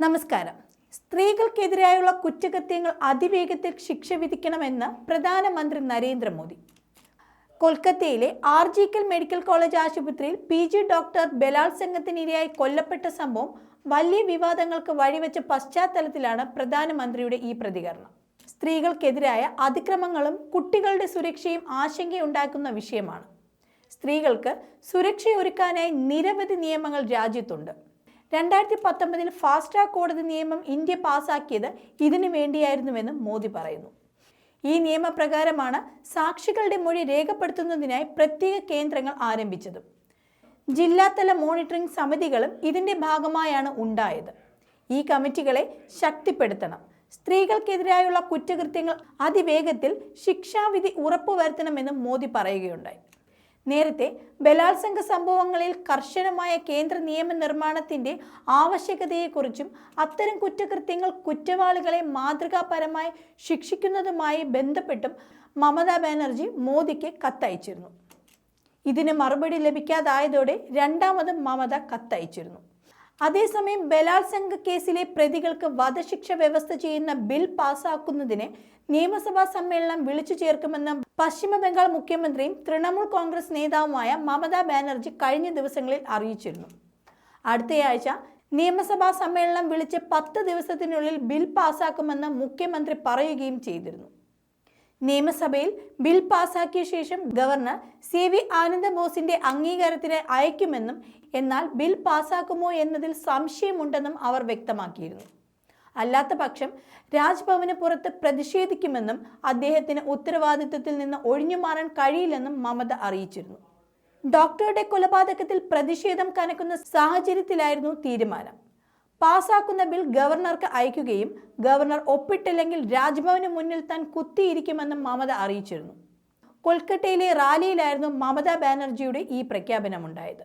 നമസ്കാരം. സ്ത്രീകൾക്കെതിരായുള്ള കുറ്റകൃത്യങ്ങൾ അതിവേഗത്തിൽ ശിക്ഷ വിധിക്കണമെന്ന് പ്രധാനമന്ത്രി നരേന്ദ്രമോദി. കൊൽക്കത്തയിലെ ആർജിക്കൽ മെഡിക്കൽ കോളേജ് ആശുപത്രിയിൽ പി ജി ഡോക്ടർ ബലാത്സംഗത്തിനിരയായി കൊല്ലപ്പെട്ട സംഭവം വലിയ വിവാദങ്ങൾക്ക് വഴിവെച്ച പശ്ചാത്തലത്തിലാണ് പ്രധാനമന്ത്രിയുടെ ഈ പ്രതികരണം. സ്ത്രീകൾക്കെതിരായ അതിക്രമങ്ങളും കുട്ടികളുടെ സുരക്ഷയും ആശങ്കയുണ്ടാക്കുന്ന വിഷയമാണ്. സ്ത്രീകൾക്ക് സുരക്ഷയൊരുക്കാനായി നിരവധി നിയമങ്ങൾ രാജ്യത്തുണ്ട്. രണ്ടായിരത്തി പത്തൊമ്പതിൽ ഫാസ്റ്റ് ട്രാക്ക് കോടതി നിയമം ഇന്ത്യ പാസാക്കിയത് ഇതിനു വേണ്ടിയായിരുന്നുവെന്ന് മോദി പറയുന്നു. ഈ നിയമപ്രകാരമാണ് സാക്ഷികളുടെ മൊഴി രേഖപ്പെടുത്തുന്നതിനായി പ്രത്യേക കേന്ദ്രങ്ങൾ ആരംഭിച്ചത്. ജില്ലാതല മോണിറ്ററിംഗ് സമിതികളും ഇതിന്റെ ഭാഗമായാണ് ഉണ്ടായത്. ഈ കമ്മിറ്റികളെ ശക്തിപ്പെടുത്തണം. സ്ത്രീകൾക്കെതിരായുള്ള കുറ്റകൃത്യങ്ങൾ അതിവേഗത്തിൽ ശിക്ഷാവിധി ഉറപ്പുവരുത്തണമെന്നും മോദി പറയുകയുണ്ടായി. നേരത്തെ ബലാത്സംഗ സംഭവങ്ങളിൽ കർശനമായ കേന്ദ്ര നിയമ നിയമനിർമ്മാണത്തിന്റെ ആവശ്യകതയെക്കുറിച്ചും അത്തരം കുറ്റകൃത്യങ്ങൾ കുറ്റവാളികളെ മാതൃകാപരമായി ശിക്ഷിക്കുന്നതുമായി ബന്ധപ്പെട്ടും മമതാ ബാനർജി മോദിക്ക് കത്തയച്ചിരുന്നു. ഇതിന് മറുപടി ലഭിക്കാതായതോടെ രണ്ടാമതും മമത കത്തയച്ചിരുന്നു. അതേസമയം ബലാത്സംഗ കേസിലെ പ്രതികൾക്ക് വധശിക്ഷ വ്യവസ്ഥ ചെയ്യുന്ന ബിൽ പാസാക്കുന്നതിന് നിയമസഭാ സമ്മേളനം വിളിച്ചു ചേർക്കുമെന്ന് പശ്ചിമ ബംഗാൾ മുഖ്യമന്ത്രിയും തൃണമൂൽ കോൺഗ്രസ് നേതാവുമായ മമതാ ബാനർജി കഴിഞ്ഞ ദിവസങ്ങളിൽ അറിയിച്ചിരുന്നു. അടുത്തയാഴ്ച നിയമസഭാ സമ്മേളനം വിളിച്ച് പത്ത് ദിവസത്തിനുള്ളിൽ ബിൽ പാസാക്കുമെന്ന് മുഖ്യമന്ത്രി പറയുകയും ചെയ്തിരുന്നു. നിയമസഭയിൽ ബിൽ പാസാക്കിയ ശേഷം ഗവർണർ സി വി ആനന്ദ ബോസിന്റെ അംഗീകാരത്തിന് അയക്കുമെന്നും എന്നാൽ ബിൽ പാസാക്കുമോ എന്നതിൽ സംശയമുണ്ടെന്നും അവർ വ്യക്തമാക്കിയിരുന്നു. അല്ലാത്ത പക്ഷം രാജ്ഭവന് പുറത്ത് പ്രതിഷേധിക്കുമെന്നും അദ്ദേഹത്തിന് ഉത്തരവാദിത്വത്തിൽ നിന്ന് ഒഴിഞ്ഞു മാറാൻ കഴിയില്ലെന്നും മമത അറിയിച്ചിരുന്നു. ഡോക്ടറുടെ കൊലപാതകത്തിൽ പ്രതിഷേധം കനക്കുന്ന സാഹചര്യത്തിലായിരുന്നു തീരുമാനം. പാസാക്കുന്ന ബിൽ ഗവർണർക്ക് അയക്കുകയും ഗവർണർ ഒപ്പിട്ടില്ലെങ്കിൽ രാജ്ഭവന് മുന്നിൽ താൻ കുത്തിയിരിക്കുമെന്നും മമത അറിയിച്ചിരുന്നു. കൊൽക്കത്തയിലെ റാലിയിലായിരുന്നു മമതാ ബാനർജിയുടെ ഈ പ്രഖ്യാപനമുണ്ടായത്.